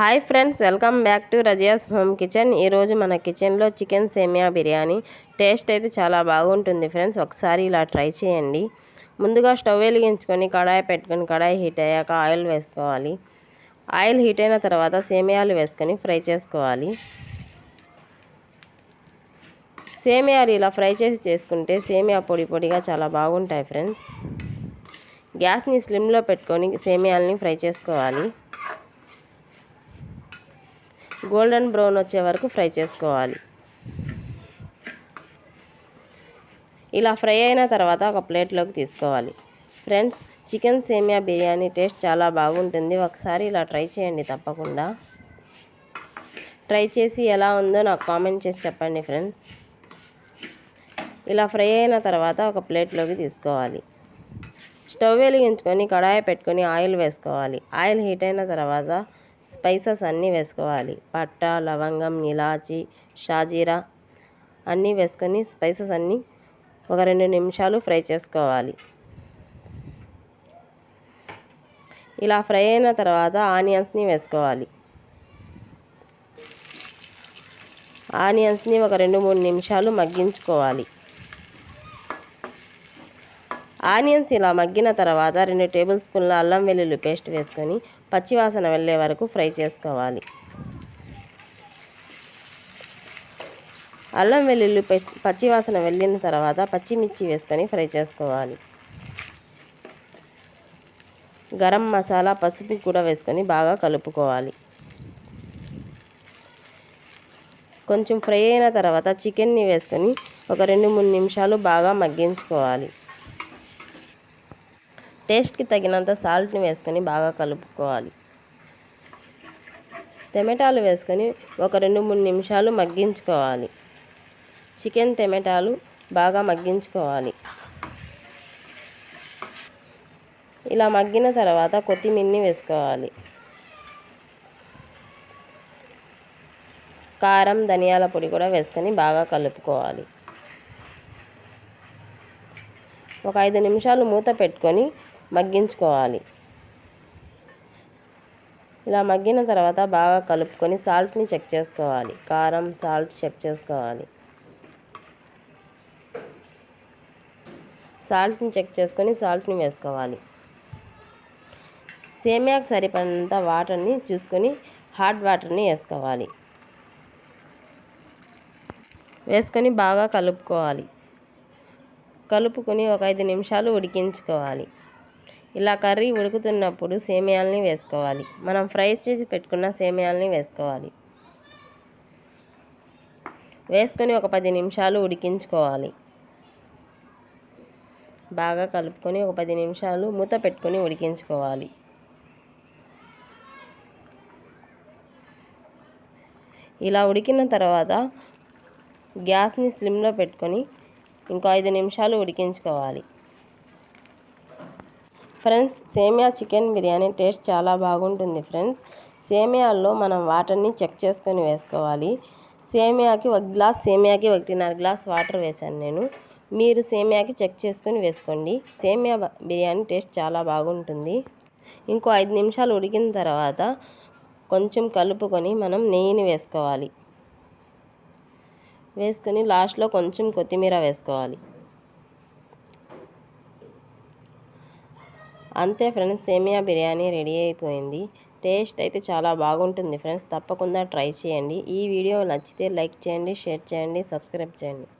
Hi friends welcome back to Razia's home kitchen. ఈరోజు మన కిచెన్లో చికెన్ సేమియా బిర్యానీ. టేస్ట్ అయితే చాలా బాగుంటుంది ఫ్రెండ్స్ ఒకసారి ఇలా ట్రై చేయండి. ముందుగా స్టవ్ వెలిగించుకొని కడాయి పెట్టుకొని కడాయి హీట్ అయ్యాక ఆయిల్ వేసుకోవాలి. ఆయిల్ హీట్ అయిన తర్వాత సేమియాలు వేసుకొని ఫ్రై చేసుకోవాలి. సేమియాలు ఇలా ఫ్రై చేసి చేసుకుంటే సేమియా పొడి పొడిగా చాలా బాగుంటాయి ఫ్రెండ్స్. గ్యాస్ని స్లిమ్లో పెట్టుకొని సేమియాలని ఫ్రై చేసుకోవాలి. గోల్డెన్ బ్రౌన్ వచ్చే వరకు ఫ్రై చేసుకోవాలి. ఇలా ఫ్రై అయిన తర్వాత ఒక ప్లేట్లోకి తీసుకోవాలి. ఫ్రెండ్స్ చికెన్ సేమియా బిర్యానీ టేస్ట్ చాలా బాగుంటుంది. ఒకసారి ఇలా ట్రై చేయండి తప్పకుండా. ట్రై చేసి ఎలా ఉందో నాకు కామెంట్ చేసి చెప్పండి ఫ్రెండ్స్. ఇలా ఫ్రై అయిన తర్వాత ఒక ప్లేట్లోకి తీసుకోవాలి. స్టవ్ వెలిగించుకొని కడాయి పెట్టుకొని ఆయిల్ వేసుకోవాలి. ఆయిల్ హీట్ అయిన తర్వాత స్పైసెస్ అన్నీ వేసుకోవాలి. పట్ట లవంగం ఇలాచి షాజీరా అన్నీ వేసుకొని స్పైసెస్ అన్నీ ఒక రెండు నిమిషాలు ఫ్రై చేసుకోవాలి. ఇలా ఫ్రై అయిన తర్వాత ఆనియన్స్ని వేసుకోవాలి. ఆనియన్స్ని ఒక రెండు మూడు నిమిషాలు మగ్గించుకోవాలి. ఆనియన్స్ ఇలా మగ్గిన తర్వాత రెండు టేబుల్ స్పూన్ల అల్లం వెల్లుల్లి పేస్ట్ వేసుకొని పచ్చివాసన వెళ్ళే వరకు ఫ్రై చేసుకోవాలి. అల్లం వెల్లుల్లి పచ్చివాసన వెళ్ళిన తర్వాత పచ్చిమిర్చి వేసుకొని ఫ్రై చేసుకోవాలి. గరం మసాలా పసుపు కూడా వేసుకొని బాగా కలుపుకోవాలి. కొంచెం ఫ్రై అయిన తర్వాత చికెన్ని వేసుకొని ఒక రెండు మూడు నిమిషాలు బాగా మగ్గించుకోవాలి. టేస్ట్కి తగినంత సాల్ట్ని వేసుకొని బాగా కలుపుకోవాలి. టమాటాలు వేసుకొని ఒక రెండు మూడు నిమిషాలు మగ్గించుకోవాలి. చికెన్ టమాటాలు బాగా మగ్గించుకోవాలి. ఇలా మగ్గిన తర్వాత కొత్తిమీరని వేసుకోవాలి. కారం ధనియాల పొడి కూడా వేసుకొని బాగా కలుపుకోవాలి. ఒక ఐదు నిమిషాలు మూత పెట్టుకొని మగ్గించుకోవాలి. ఇలా మగ్గిన తర్వాత బాగా కలుపుకొని సాల్ట్ని చెక్ చేసుకోవాలి. కారం సాల్ట్ చెక్ చేసుకోవాలి. సాల్ట్ని చెక్ చేసుకొని సాల్ట్ని వేసుకోవాలి. సేమియాకు సరిపడినంత వాటర్ని చూసుకొని హాట్ వాటర్ని వేసుకోవాలి. వేసుకొని బాగా కలుపుకోవాలి. కలుపుకొని ఒక ఐదు నిమిషాలు ఉడికించుకోవాలి. ఇలా కర్రీ ఉడుకుతున్నప్పుడు సేమియాలని వేసుకోవాలి. మనం ఫ్రై చేసి పెట్టుకున్న సేమియాలని వేసుకోవాలి. వేసుకొని ఒక పది నిమిషాలు ఉడికించుకోవాలి. బాగా కలుపుకొని ఒక పది నిమిషాలు మూత పెట్టుకొని ఉడికించుకోవాలి. ఇలా ఉడికిన తర్వాత గ్యాస్ని స్లిమ్లో పెట్టుకొని ఇంకో ఐదు నిమిషాలు ఉడికించుకోవాలి. ఫ్రెండ్స్ సేమియా చికెన్ బిర్యానీ టేస్ట్ చాలా బాగుంటుంది ఫ్రెండ్స్. సేమియాల్లో మనం వాటర్ని చెక్ చేసుకొని వేసుకోవాలి. సేమియాకి ఒక గ్లాస్ సేమియాకి ఒకటిన్నర గ్లాస్ వాటర్ వేశాను నేను. మీరు సేమియాకి చెక్ చేసుకొని వేసుకోండి. సేమియా బిర్యానీ టేస్ట్ చాలా బాగుంటుంది. ఇంకో ఐదు నిమిషాలు ఉడికిన తర్వాత కొంచెం కలుపుకొని మనం నెయ్యిని వేసుకోవాలి. వేసుకొని లాస్ట్లో కొంచెం కొత్తిమీర వేసుకోవాలి. అంతే ఫ్రెండ్స్ సేమియా బిర్యానీ రెడీ అయిపోయింది. టేస్ట్ అయితే చాలా బాగుంటుంది ఫ్రెండ్స్ తప్పకుండా ట్రై చేయండి. ఈ వీడియో నచ్చితే లైక్ చేయండి షేర్ చేయండి సబ్స్క్రైబ్ చేయండి.